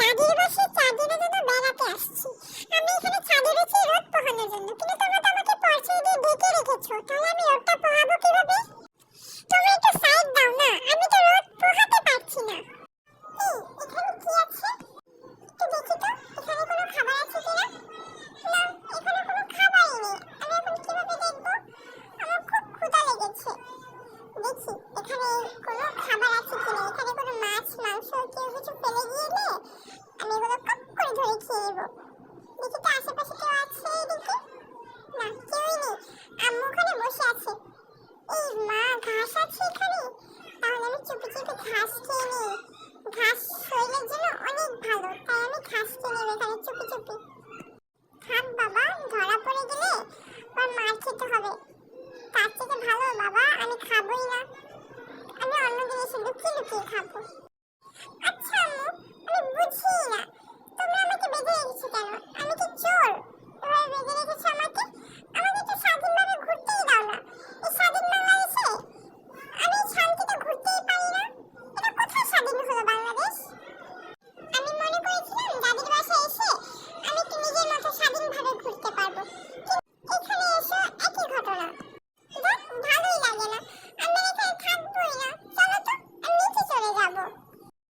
দাদির বসে চাঁদের জন্য বেড়াতে আসছি। আমি এখানে চাঁদের রয়েছি রোদ পোহানোর জন্য। কিন্তু তোমরা তো আমাকে পৌঁছে দিয়ে ডেকে রেখেছো। তাহলে আশেপাশে কেউ আছে এদিকে না, কেউই নেই। আম্মু ওখানে বসে আছে। এই মা ঘাস আছে এখানে? তাহলে আমি চুপি চুপি ঘাস খেয়ে নিই। ঘাস শরীরের জন্য অনেক ভালো, তাই আমি ঘাস খেয়ে নেব এখানে চুপি চুপি। থাক বাবা, ধরা পড়ে গেলে আমার মার খেতে হবে। তার থেকে ভালো, বাবা, আমি খাবোই না। আমি অন্য জিনিস লুকিয়ে লুকিয়ে খাব।